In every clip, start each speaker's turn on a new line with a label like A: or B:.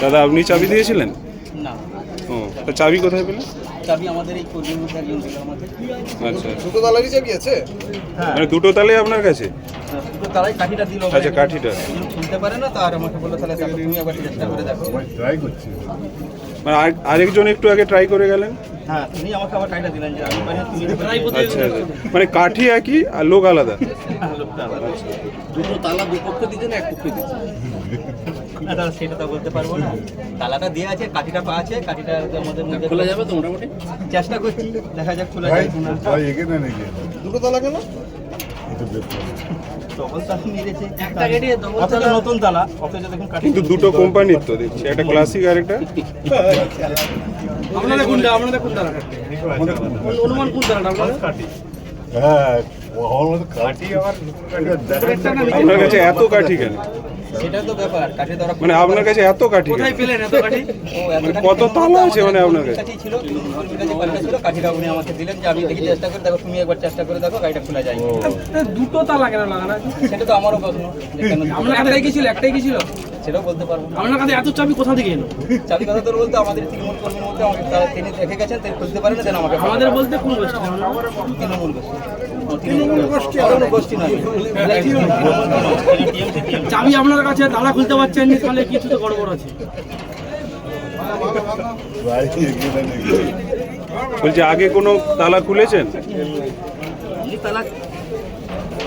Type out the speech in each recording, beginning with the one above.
A: দাদা আপনি চাবি দিয়েছিলেন?
B: না।
A: ও তা চাবি কোথায় পেলেন
B: চাবি আমাদের এই দিল
A: আচ্ছা।
C: দুটো তালারই চাবি আছে?
B: হ্যাঁ
A: মানে দুটো তালে আপনার কাছে?
B: তারাই কাঠিটা দিল
A: আচ্ছা, কাঠিটা।
B: খুলতে পারে না তার আমাকে বলল তাহলে তুমি চেষ্টা করে দেখো।
A: মানে আর- আরেকজন একটু আগে ট্রাই করে গেলেন?
B: হ্যাঁ তুমি আমাকে আবার কাঠিটা দিলেন যে আমি পারি তুমি ট্রাই
A: আচ্ছা আচ্ছা। মানে কাঠি একই আর লোক আলাদা?
B: লোকটা আলাদা।
C: দুটো তালা দুপক্ষে দিচ্ছে না এক পক্ষে দিচ্ছে
B: না দাদা সেটা তো বলতে পারব না। তালাটা দিয়ে আছে কাঠিটা পা আছে কাঠিটা আমাদের মধ্যে
C: খোলা যাবে তো মোটামুটি?
B: চেষ্টা করছি। দেখা যাক খোলা যায় কিনা।
C: দুটো তালা কেন?
A: কিন্তু দুটো কোম্পানির তো দেখছি। একটা ক্লাসিক আর একটা।
B: আপনাদের কোনটা? আপনাদের কোন তালা অনুমান কোন তালাটা আপনাদের?
D: হ্যাঁ আমার
A: কাছে এত কাঠি কেন?
B: সেটা তো ব্যাপার কাঠি ধরা
A: মানে আপনার কাছে এত কাঠি? কোথায়
B: পেলেন এত কাঠি?
A: মানে কত তালা আছে মানে আপনার কাছে?
B: কাঠি ছিল কাঠিটা ছিল কাঠিটা উনি আমাকে দিলেন যে আমি দেখি চেষ্টা করে দেখো তুমি একবার চেষ্টা করে দেখো গাড়িটা খোলা যায়।
E: দুটো তালা কেন লাগানো?
B: সেটা তো আমারও প্রশ্ন।
E: আপনার কাছে একটাই কি ছিল? একটাই কি ছিল?
B: সেটাও বলতে পারব না।
E: আপনার কাছে এত চাবি কোথা থেকে এলো?
B: চাবি কথা তো বলতে আমাদের তৃণমূল কর্মীর মধ্যে আমাকে তারা তিনি রেখে গেছেন তিনি খুলতে পারেন না যেন আমাকে
E: আমাদের বলতে কোন গোষ্ঠী?
B: তৃণমূল গোষ্ঠী। তৃণমূল গোষ্ঠী অন্য গোষ্ঠী নয়।
E: চাবি আপনার কাছে তালা খুলতে পারছেন না তাহলে কিছু তো গড়বড় আছে?
A: বলছি আগে কোনো তালা খুলেছেন?
B: তালা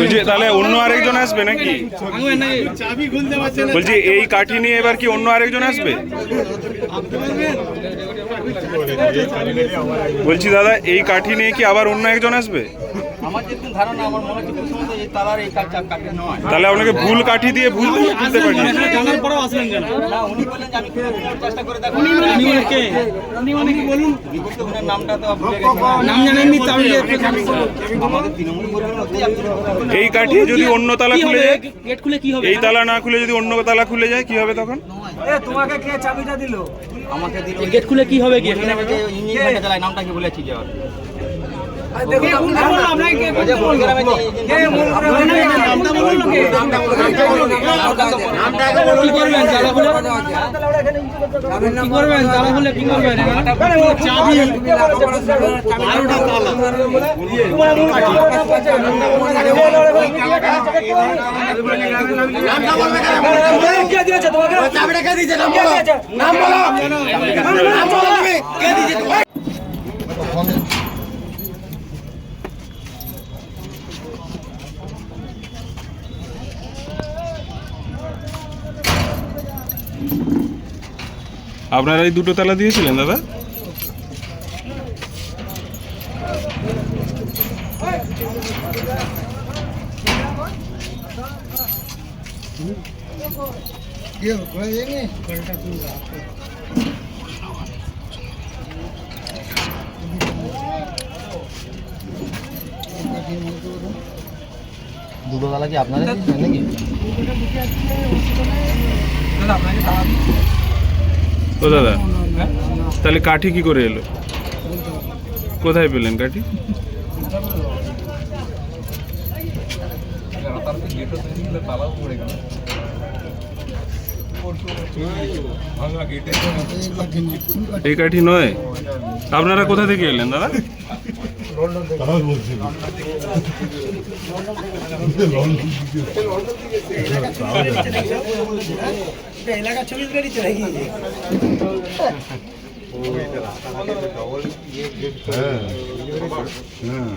A: বলছি, তাহলে অন্য আরেকজন আসবে নাকি? বলছি, এই কাঠি নিয়ে এবার কি অন্য আরেকজন আসবে? বলছি, দাদা, এই কাঠি নিয়ে কি আবার অন্য একজন আসবে?
B: আমার ধারণা, আমার মনে তালার এই কাঠ কাঠি নয়?
A: তাহলে আপনাকে ভুল কাঠি দিয়ে ভুল তুলতে পারি।
E: জানার পরেও আসলেন কেন?
B: না উনি বললেন আমি চেষ্টা করে দেখো
E: উনি কে? উনি কি? বলুন।
B: নামটা তো
E: নাম জানেননি
B: আমাদের তৃণমূল কর্মীর
A: এই কাঠি যদি অন্য তালা খুলে যায়?
E: গেট খুলে কি হবে?
A: এই তালা না খুলে যদি অন্য তালা খুলে যায় কি হবে তখন?
B: আমাকে দিল
E: গেট খুলে কি হবে? গেট
B: নামটা কি বলেছি যে আর
E: আপনাকে?
B: ইঞ্জিন
E: নামটা বলুন লোকে কি করবেন তালা খুলে কি করবেন তালা খুলে কি করবেন চাবি বারোটা তালা
A: আপনারা এই দুটো তালা দিয়েছিলেন দাদা?
B: দুটো তালা কি আপনাদের নাকি?
A: ও দাদা, তাহলে কাঠি কি করে এলো? কোথায় পেলেন কাঠি? এই কাঠি নয়? আপনারা কোথা থেকে এলেন দাদা?
D: তাও বলছি
E: এলাকার ছবি তুলে দিচ্ছে নাকি
D: হ্যাঁ হ্যাঁ